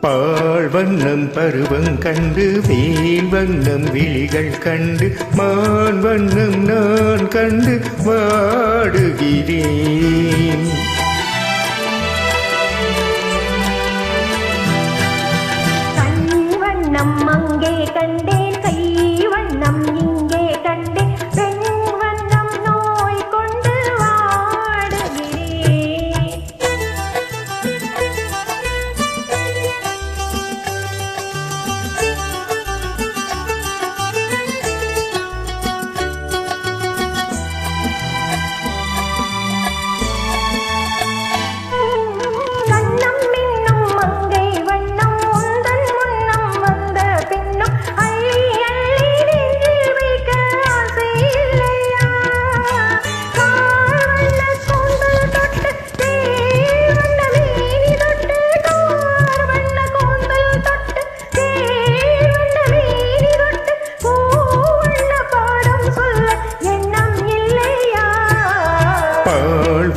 பால் வண்ணம் பருவம் கண்டு வேல் வண்ணம் விழிகள் கண்டு மான் வண்ணம் நான் கண்டு வாடுகிறேன். கண்டு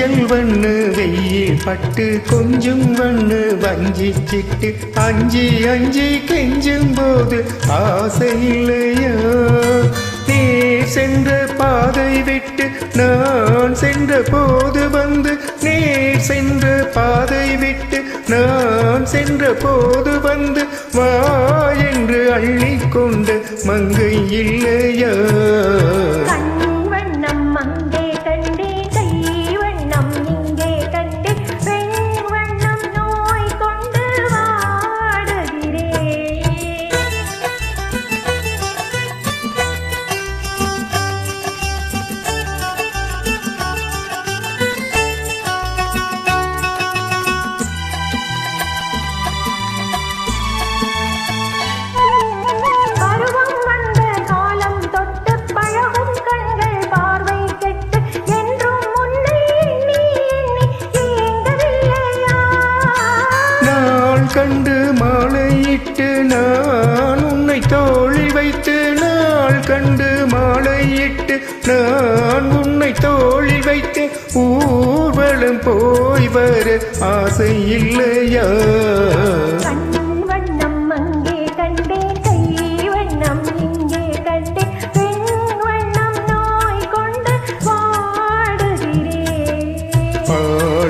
மஞ்சள் வண்ணு வெயில் பட்டு கொஞ்சம் வண்ணு வஞ்சி சிட்டு அஞ்சி அஞ்சி கெஞ்சும் போது ஆசை இல்லையா? நேர் சென்ற பாதை விட்டு நான் சென்ற போது வந்து நேர் சென்ற பாதை விட்டு நான் சென்ற போது வந்து வா என்று அள்ளிக்கொண்டு மங்கை இல்லையா? கண்டு மாலையிட்டு நான் உன்னை தோளில் வைத்து நாள் கண்டு மாலையிட்டு நான் உன்னை தோளில் வைத்து ஊர்வலம் போய் வர ஆசை இல்லையா?